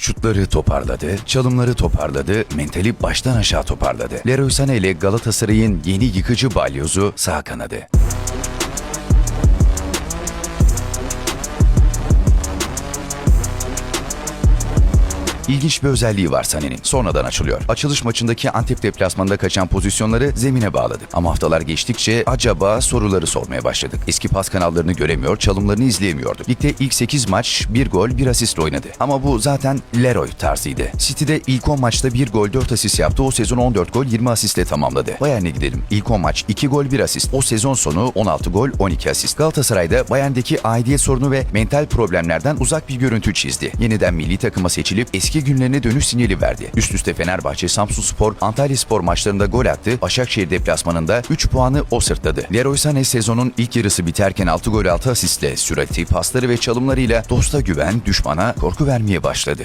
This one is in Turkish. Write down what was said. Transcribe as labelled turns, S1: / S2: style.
S1: Şutları toparladı, çalımları toparladı, mentali baştan aşağı toparladı. Leroy Sané ile Galatasaray'ın yeni yıkıcı balyozu sağ kanadı. İlginç bir özelliği var Sané'nin. Sonradan açılıyor. Açılış maçındaki Antep deplasmanında kaçan pozisyonları zemine bağladı. Ama haftalar geçtikçe acaba soruları sormaya başladık. Eski pas kanallarını göremiyor, çalımlarını izleyemiyordu. Ligde ilk 8 maç 1 gol 1 asistle oynadı. Ama bu zaten Leroy tarzıydı. City'de ilk 10 maçta 1 gol 4 asist yaptı. O sezon 14 gol 20 asistle tamamladı. Bayern'e gidelim. İlk 10 maç 2 gol 1 asist. O sezon sonu 16 gol 12 asist. Galatasaray'da Bayern'deki aidiyet sorunu ve mental problemlerden uzak bir görüntü çizdi. Yeniden milli takıma seçilip eski günlerine dönüş sinyali verdi. Üst üste Fenerbahçe, Samsunspor, Antalyaspor maçlarında gol attı. Başakşehir deplasmanında 3 puanı o sırtladı. Leroy Sané sezonun ilk yarısı biterken 6 gol 6 asistle sürati, pasları ve çalımlarıyla dosta güven, düşmana korku vermeye başladı.